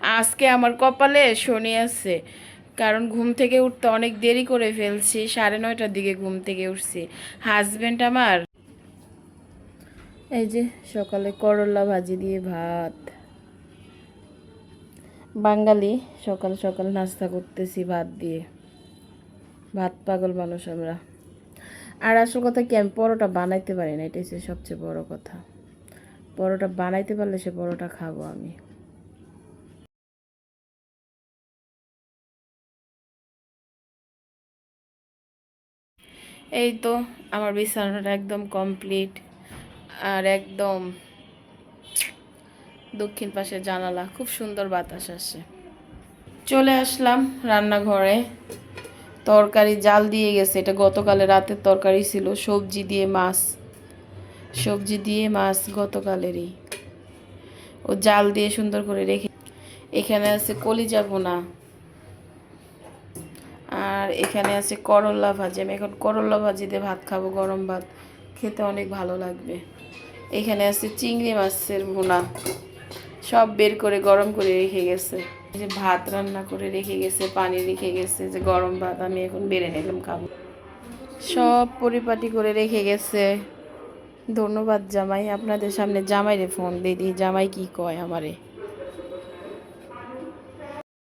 আজকে আমার কপালে শনি আছে। কারণ ঘুম থেকে উঠতে অনেক দেরি করে ফেলছি, সাড়ে নয়টার দিকে ঘুম থেকে উঠছি। হাজবেন্ড আমার এই যে সকালে করলা ভাজি দিয়ে ভাত। বাঙালি সকাল সকাল নাস্তা করতেছি ভাত দিয়ে। ভাত পাগল মানুষ আমরা। আর আসল কথা কি, আমি পরোটা বানাইতে পারি না, এটাই হচ্ছে সবচেয়ে বড় কথা। পরোটা বানাইতে পারলে সে পরোটা খাব আমি। এই তো আমার বিছানাটা একদম কমপ্লিট আর একদম দক্ষিণ পাশে জানালা, খুব সুন্দর বাতাস আসে। চলে আসলাম রান্নাঘরে। তরকারি জাল দিয়ে গেছে, এটা গতকালে রাতের তরকারি ছিল, সবজি দিয়ে মাছ। সবজি দিয়ে মাছ গতকালেরই। ও জাল দিয়ে সুন্দর করে রেখে এখানে আছে কলিজা ভুনা। আর এখানে আছে করল্লা ভাজি। আমি এখন করল্লা ভাজি দিয়ে ভাত খাব, গরম ভাত। খেতে অনেক ভালো লাগবে। এখানে আছে চিংড়ি মাছের ভুনা। সব বের করে গরম করে রেখে গেছে। যে ভাত রান্না করে রেখে গেছে, পানি রেখে গেছে যে গরম ভাত আমি এখন বেড়ে নিলাম, খাব। সব পরিপাটি করে রেখে গেছে। ধন্যবাদ জামাই, আপনাদের সামনে জামাইরে ফোন দিয়ে দিই। জামাই কি কয় আমারে?